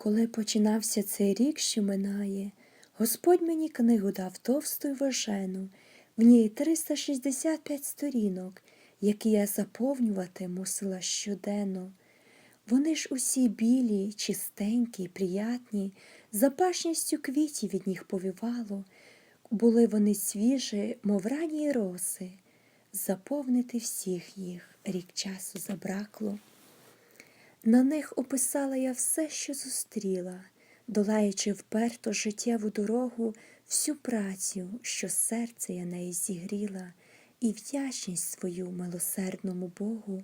Коли починався цей рік, що минає, Господь мені книгу дав товсту й важену, в ній 365 сторінок, які я заповнювати мусила щоденно. Вони ж усі білі, чистенькі, приятні, запашністю квітів від них повівало, були вони свіжі, мов ранні роси, заповнити всіх їх рік часу забракло. На них описала я все, що зустріла, долаючи вперто життєву дорогу, всю працю, що серце я неї зігріла, і вдячність свою милосердному Богу.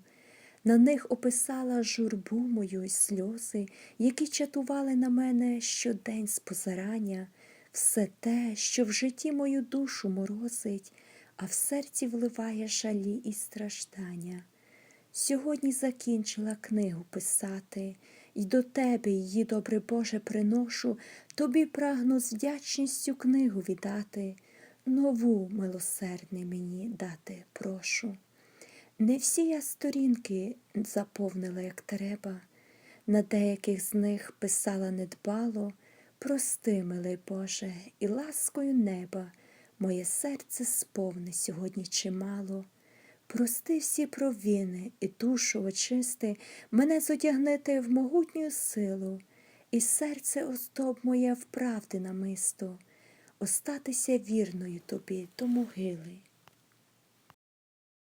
На них описала журбу мою й сльози, які чатували на мене щодень з позирання, все те, що в житті мою душу морозить, а в серці вливає жалі і страждання. Сьогодні закінчила книгу писати, І до тебе її, добре Боже, приношу, тобі прагну з вдячністю книгу віддати, нову милосердне мені дати прошу. Не всі я сторінки заповнила, як треба, на деяких з них писала недбало, прости, милий Боже, і ласкою неба моє серце сповне сьогодні чимало. Прости всі провини і душу очисти, мене зодягнити в могутню силу, і серце оздоб моє вправди правди намисто, остатися вірною тобі до могили.